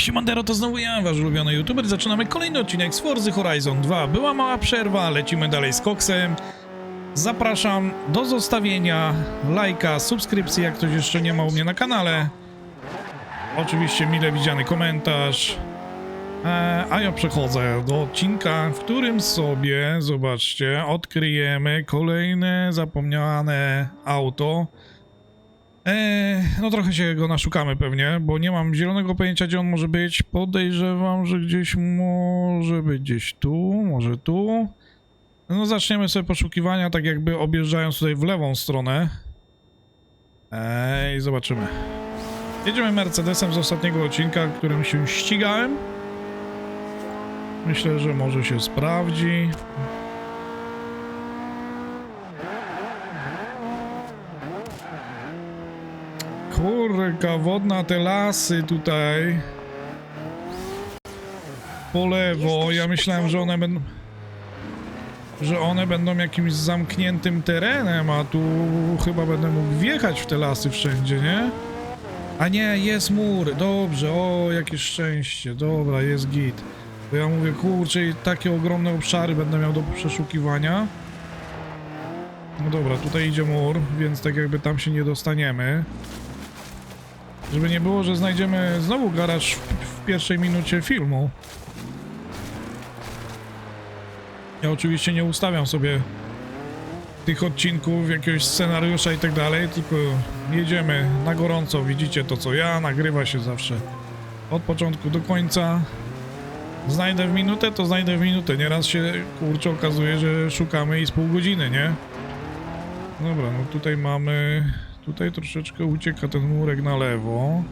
Siemandero, to znowu ja, wasz ulubiony youtuber. Zaczynamy kolejny odcinek z Forza Horizon 2. Była mała przerwa, lecimy dalej z koksem. Zapraszam do zostawienia lajka, subskrypcji, jak ktoś jeszcze nie ma u mnie na kanale. Oczywiście mile widziany komentarz. E, a ja przechodzę do odcinka, w którym sobie, zobaczcie, odkryjemy kolejne zapomniane auto. Eee, no trochę się go naszukamy pewnie, bo nie mam zielonego pojęcia, gdzie on może być. Podejrzewam, że gdzieś może być gdzieś tu, może tu. No zaczniemy sobie poszukiwania, tak jakby objeżdżając tutaj w lewą stronę. Eee, i zobaczymy. Jedziemy Mercedesem z ostatniego odcinka, którym się ścigałem. Myślę, że może się sprawdzi. Kurka wodna, te lasy tutaj. Po lewo. Ja myślałem, że one będą. Że one będą jakimś zamkniętym terenem, a tu chyba będę mógł wjechać w te lasy wszędzie, nie? A nie, jest mur. Dobrze, o, jakie szczęście. Dobra, jest git. Bo ja mówię, kurczę, i takie ogromne obszary będę miał do przeszukiwania. No dobra, tutaj idzie mur, więc tak jakby tam się nie dostaniemy. Żeby nie było, że znajdziemy znowu garaż w, pierwszej minucie filmu. Ja oczywiście nie ustawiam sobie tych odcinków, jakiegoś scenariusza i tak dalej, tylko jedziemy na gorąco, widzicie to co ja, nagrywa się zawsze od początku do końca. Znajdę w minutę, to znajdę w minutę. Nieraz się kurczę okazuje, że szukamy i z pół godziny, nie? Dobra, no tutaj mamy Tutaj troszeczkę ucieka ten murek na lewo.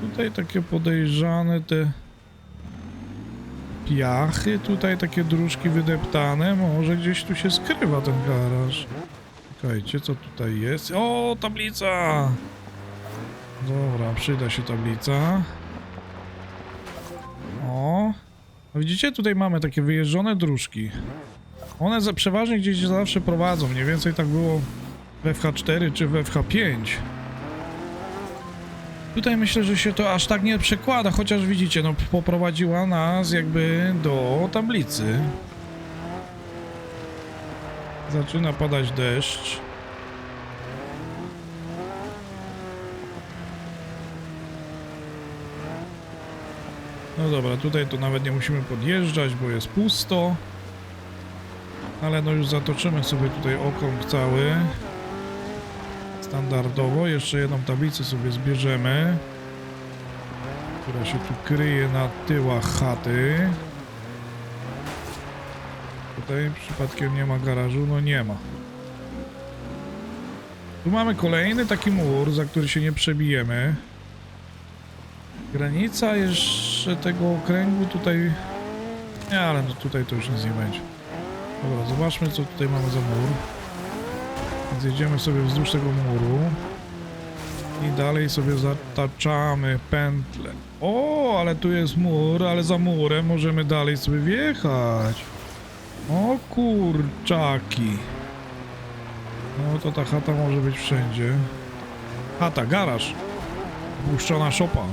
Tutaj takie podejrzane te piachy, tutaj takie dróżki wydeptane. Może gdzieś tu się skrywa ten garaż. Czekajcie, co tutaj jest? O, tablica! Dobra, przyda się tablica. O! Widzicie, tutaj mamy takie wyjeżdżone dróżki. One za, przeważnie gdzieś zawsze prowadzą. Mniej więcej tak było w FH4 czy w FH5. Tutaj myślę, że się to aż tak nie przekłada, chociaż widzicie, no poprowadziła nas jakby do tablicy. Zaczyna padać deszcz. No dobra, tutaj to nawet nie musimy podjeżdżać, bo jest pusto. Ale no już zatoczymy sobie tutaj okrąg cały. Standardowo. Jeszcze jedną tablicę sobie zbierzemy. Która się tu kryje na tyłach chaty. Tutaj przypadkiem nie ma garażu? No nie ma. Tu mamy kolejny taki mur, za który się nie przebijemy. Granica jeszcze tego okręgu tutaj... Nie, ale no tutaj to już nic nie będzie. Dobra, zobaczmy co tutaj mamy za mur. Więc jedziemy sobie wzdłuż tego muru. I dalej sobie zataczamy pętlę. O, ale tu jest mur, ale za murem możemy dalej sobie wjechać. O kurczaki. No to ta chata może być wszędzie. Chata, garaż. Puszczona szopa.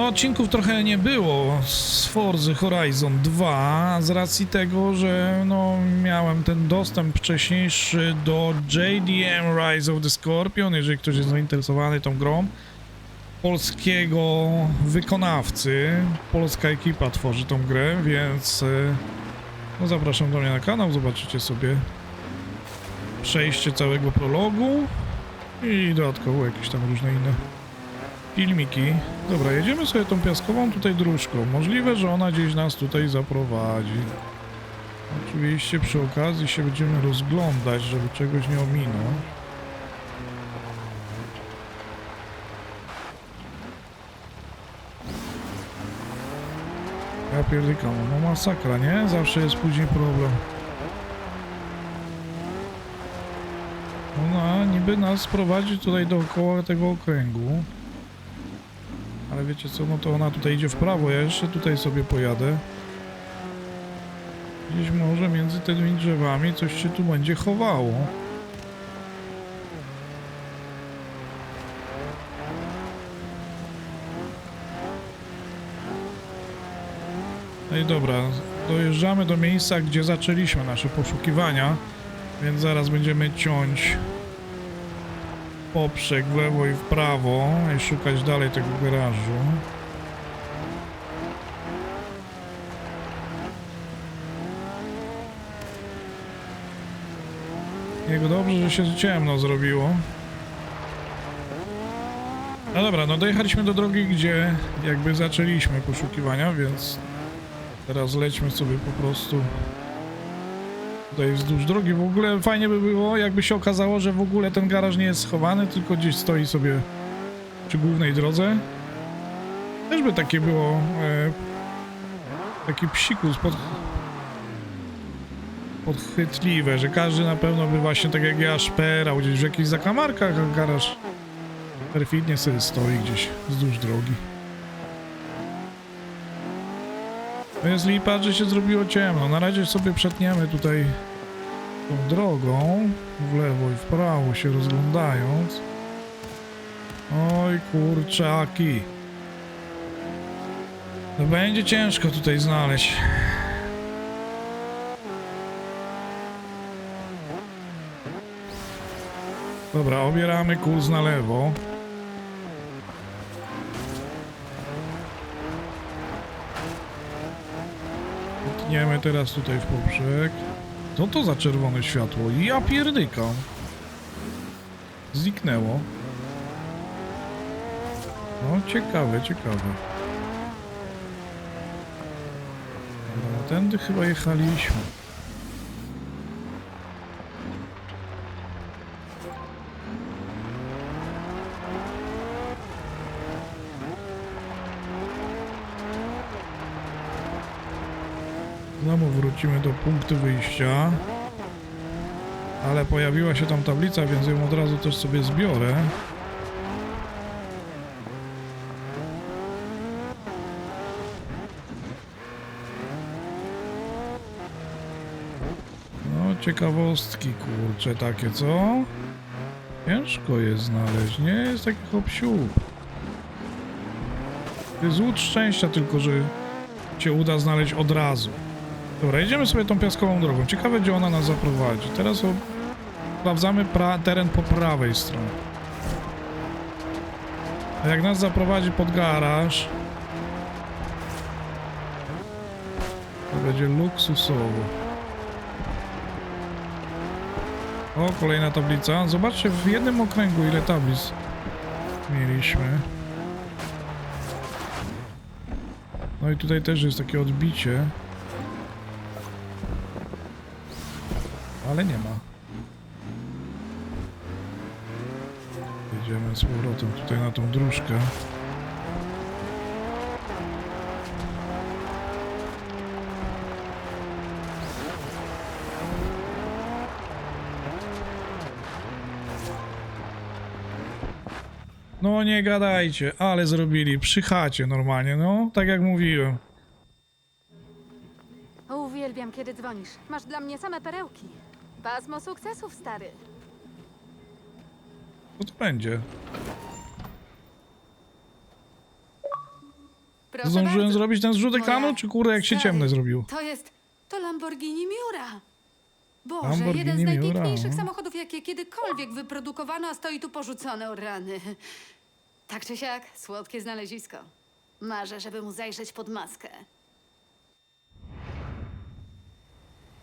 No odcinków trochę nie było z Forza Horizon 2 z racji tego, że no miałem ten dostęp wcześniejszy do JDM Rise of the Scorpion, jeżeli ktoś jest zainteresowany tą grą polskiego wykonawcy. Polska ekipa tworzy tą grę, więc e, no zapraszam do mnie na kanał, zobaczycie sobie przejście całego prologu i dodatkowo jakieś tam różne inne filmiki. Dobra, jedziemy sobie tą piaskową tutaj dróżką. Możliwe, że ona gdzieś nas tutaj zaprowadzi. Oczywiście przy okazji się będziemy rozglądać, żeby czegoś nie ominąć. Ja pierdykam, no masakra, nie? Zawsze jest później problem. Ona niby nas prowadzi tutaj dookoła tego okręgu. Ale wiecie co, no to ona tutaj idzie w prawo, ja jeszcze tutaj sobie pojadę. Gdzieś może między tymi drzewami coś się tu będzie chowało. No i dobra, dojeżdżamy do miejsca, gdzie zaczęliśmy nasze poszukiwania, więc zaraz będziemy ciąć poprzek w lewo i w prawo i szukać dalej tego garażu. Jego dobrze, że się ciemno zrobiło. No dobra, no dojechaliśmy do drogi, gdzie jakby zaczęliśmy poszukiwania, więc teraz lećmy sobie po prostu tutaj wzdłuż drogi. W ogóle fajnie by było, jakby się okazało, że w ogóle ten garaż nie jest schowany, tylko gdzieś stoi sobie przy głównej drodze. Też by takie było e, taki psikus pod, podchwytliwe, że każdy na pewno by właśnie tak jak ja szperał gdzieś w jakichś zakamarkach, a garaż perfidnie sobie stoi gdzieś wzdłuż drogi. To jest lipa, że się zrobiło ciemno. Na razie sobie przetniemy tutaj tą drogą w lewo i w prawo się rozglądając. Oj kurczaki. No będzie ciężko tutaj znaleźć. Dobra, obieramy kurs na lewo. Tniemy teraz tutaj w poprzek. Co to za czerwone światło? Ja pierdykam. Zniknęło. No, ciekawe, ciekawe. Tędy chyba jechaliśmy. Znowu wrócimy do punktu wyjścia. Ale pojawiła się tam tablica, więc ją od razu też sobie zbiorę. No, ciekawostki, kurcze, takie, co? Ciężko jest znaleźć, nie jest taki hop To jest łód szczęścia tylko, że cię uda znaleźć od razu. Dobra, jedziemy sobie tą piaskową drogą. Ciekawe, gdzie ona nas zaprowadzi. Teraz sprawdzamy pra... teren po prawej stronie. A jak nas zaprowadzi pod garaż, to będzie luksusowo. O, kolejna tablica. Zobaczcie w jednym okręgu, ile tablic mieliśmy. No i tutaj też jest takie odbicie. Ale nie ma. Jedziemy z powrotem tutaj na tą dróżkę. No nie gadajcie, ale zrobili przy chacie normalnie, no, tak jak mówiłem. Uwielbiam, kiedy dzwonisz. Masz dla mnie same perełki. Pasmo sukcesów, stary. Co to będzie? Proszę Zdążyłem bardzo. zrobić ten zrzut ekranu, czy kurde jak się stary, ciemne zrobił? To jest... to Lamborghini Miura. Boże, Lamborghini jeden z Miura, najpiękniejszych no. samochodów, jakie kiedykolwiek wyprodukowano, a stoi tu porzucony o rany. Tak czy siak, słodkie znalezisko. Marzę, żeby mu zajrzeć pod maskę.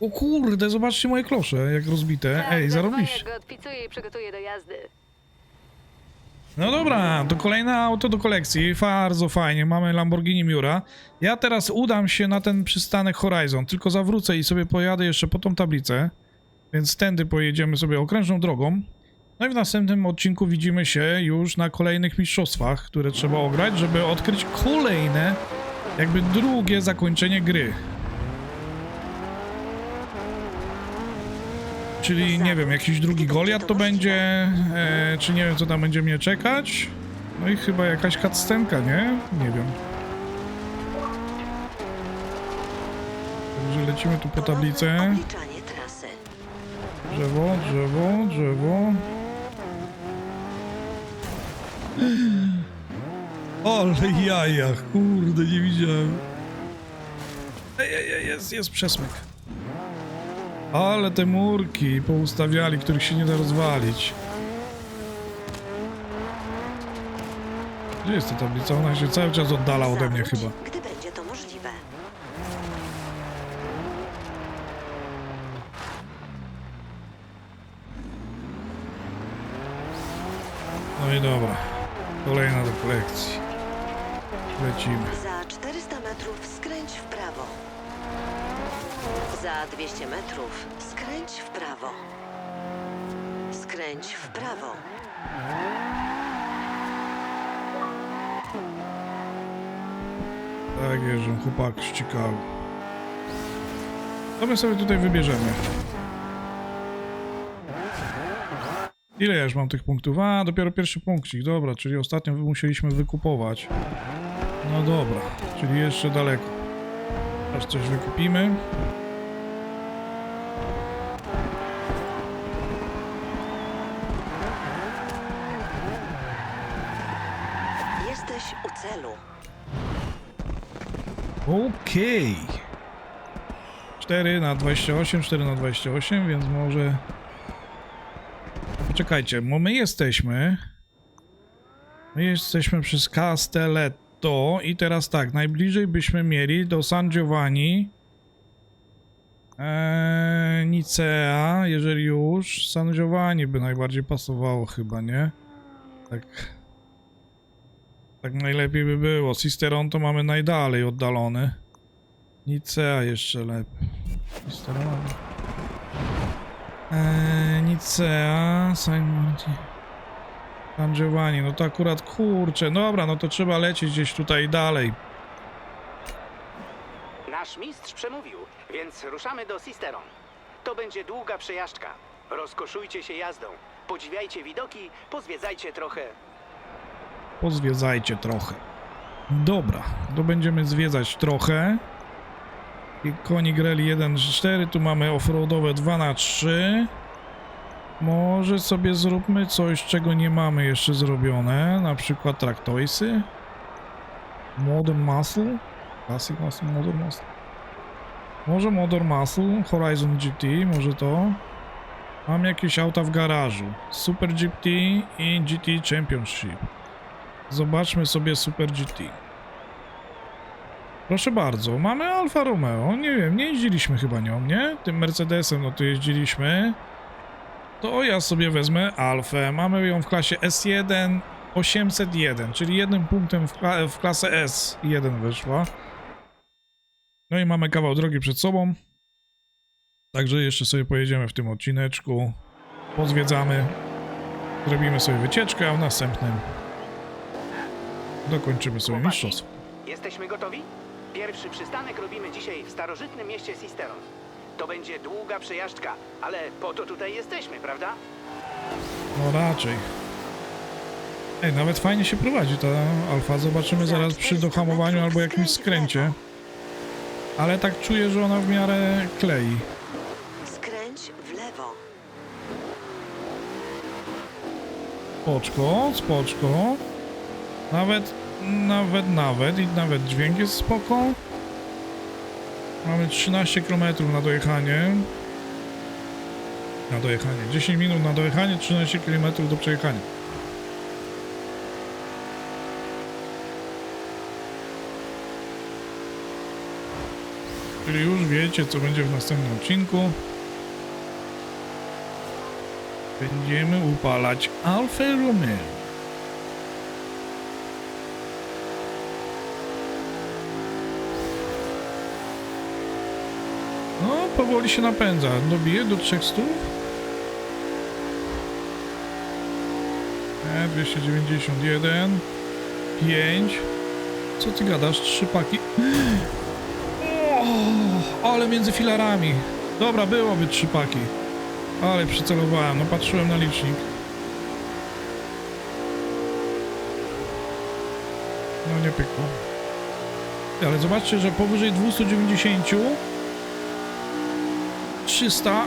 O kurde, zobaczcie moje klosze, jak rozbite. Ej, zarobiście. go odpicuję i przygotuję do jazdy. No dobra, to kolejne auto do kolekcji. Bardzo fajnie, mamy Lamborghini Miura. Ja teraz udam się na ten przystanek Horizon, tylko zawrócę i sobie pojadę jeszcze po tą tablicę. Więc tędy pojedziemy sobie okrężną drogą. No i w następnym odcinku widzimy się już na kolejnych mistrzostwach, które trzeba ograć, żeby odkryć kolejne, jakby drugie zakończenie gry. Czyli nie wiem, jakiś drugi Goliat to będzie, e, czy nie wiem co tam będzie mnie czekać. No i chyba jakaś cutscenka, nie? Nie wiem. Także lecimy tu po tablicę. Drzewo, drzewo, drzewo. Ale jaja, kurde, nie widziałem. Ej, ej, jest, jest przesmyk. Ale te murki poustawiali, których się nie da rozwalić. Gdzie jest ta tablica? Ona się cały czas oddala ode mnie chyba. Gdy będzie to możliwe. No i dobra. Kolejna do kolekcji. Lecimy. 200 metrów skręć w prawo. Skręć w prawo. Tak jest, że chłopak z Chicago. My sobie tutaj wybierzemy. Ile ja już mam tych punktów? A, dopiero pierwszy punkcik, dobra, czyli ostatnio musieliśmy wykupować. No dobra, czyli jeszcze daleko. Aż coś wykupimy. Jesteś u celu. Okej. 4 na 28, 4 na 28, więc może... Poczekajcie, bo my jesteśmy... My jesteśmy przez Castelletto i teraz tak, najbliżej byśmy mieli do San Giovanni... Eee, Nicea, jeżeli już. San Giovanni by najbardziej pasowało chyba, nie? Tak... Tak najlepiej by było. Cisteron to mamy najdalej oddalony. Nicea jeszcze lepiej. Cisteron. Eee, Nicea, Saint Martin. San Giovanni, no to akurat kurczę. Dobra, no to trzeba lecieć gdzieś tutaj dalej. Nasz mistrz przemówił, więc ruszamy do Sisteron. To będzie długa przejażdżka. Rozkoszujcie się jazdą, podziwiajcie widoki, pozwiedzajcie trochę. Pozwiedzajcie trochę. Dobra, to będziemy zwiedzać trochę. I koni greli 1-4, tu mamy offroadowe 2 na 3 Może sobie zróbmy coś, czego nie mamy jeszcze zrobione, na przykład traktoisy. Modern Muscle. Classic Muscle, Modern Muscle. Może Modern Muscle, Horizon GT, może to. Mam jakieś auta w garażu. Super GT i GT Championship. Zobaczmy sobie Super GT. Proszę bardzo, mamy Alfa Romeo. Nie wiem, nie jeździliśmy chyba nią, nie? Tym Mercedesem, no to jeździliśmy. To ja sobie wezmę Alfę. Mamy ją w klasie S1 801, czyli jednym punktem w, kla w klasę S1 weszła. No i mamy kawał drogi przed sobą. Także jeszcze sobie pojedziemy w tym odcineczku. Pozwiedzamy. Zrobimy sobie wycieczkę, a w następnym dokończymy sobie Chłopaki, mistrzostwo. Jesteśmy gotowi? Pierwszy przystanek robimy dzisiaj w starożytnym mieście Sisteron. To będzie długa przejażdżka, ale po to tutaj jesteśmy, prawda? No raczej. Ej, nawet fajnie się prowadzi ta alfa. Zobaczymy zaraz przy dohamowaniu albo jakimś skręcie. Ale tak czuję, że ona w miarę klei. Skręć w lewo. Spoczko, spoczko. Nawet, nawet, nawet i nawet dźwięk jest spoko. Mamy 13 km na dojechanie. Na dojechanie. 10 minut na dojechanie, 13 km do przejechania. Czyli już wiecie, co będzie w następnym odcinku. Będziemy upalać Alfa Romeo. No, powoli się napędza. Dobiję do 300. E, 291. 5. Co ty gadasz? Trzy paki. O, ale między filarami. Dobra, byłoby trzy paki. Ale przycelowałem, no patrzyłem na licznik. No nie pykło. Ale zobaczcie, że powyżej 290 300,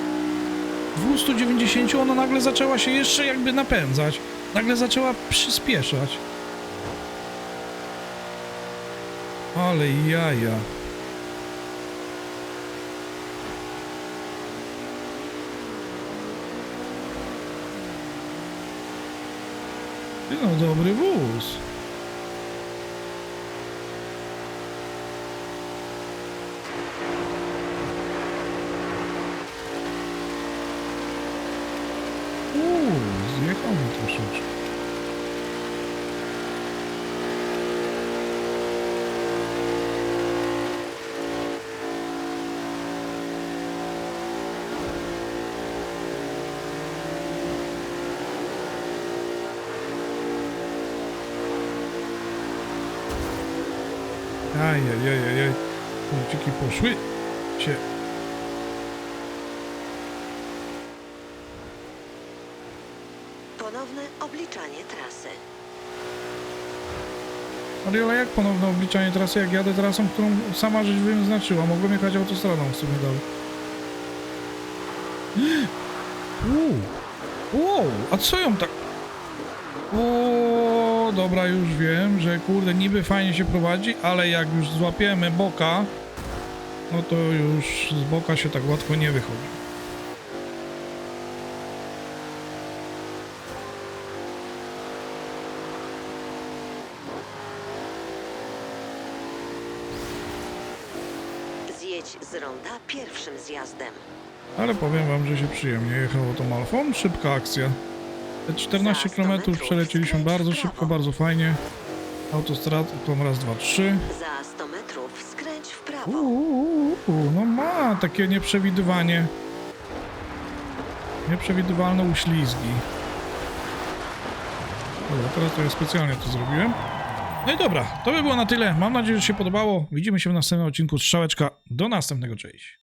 290 ona nagle zaczęła się jeszcze jakby napędzać. Nagle zaczęła przyspieszać. Ale jaja. No, dobry wóz. Ajajajajaj. Punkciki poszły. Się. Ponowne obliczanie trasy. Ale ale jak ponowne obliczanie trasy, jak jadę trasą, którą sama żeś wyznaczyła? Mogłem jechać autostradą w sumie dalej. Uuu. Wow, a co ją tak... O, dobra, już wiem, że kurde, niby fajnie się prowadzi, ale jak już złapiemy boka, no to już z boka się tak łatwo nie wychodzi. Zjedź z ronda pierwszym zjazdem. Ale powiem wam, że się przyjemnie jechało tą Alfą. Szybka akcja. Te 14 Za 100 km w bardzo szybko, bardzo fajnie. Autostrad, to raz, dwa, trzy. Za 100 metrów skręć w prawo. Uuu, no ma takie nieprzewidywanie. Nieprzewidywalne uślizgi. Dobra, teraz to ja specjalnie to zrobiłem. No i dobra, to by było na tyle. Mam nadzieję, że się podobało. Widzimy się w następnym odcinku Strzałeczka. Do następnego, cześć.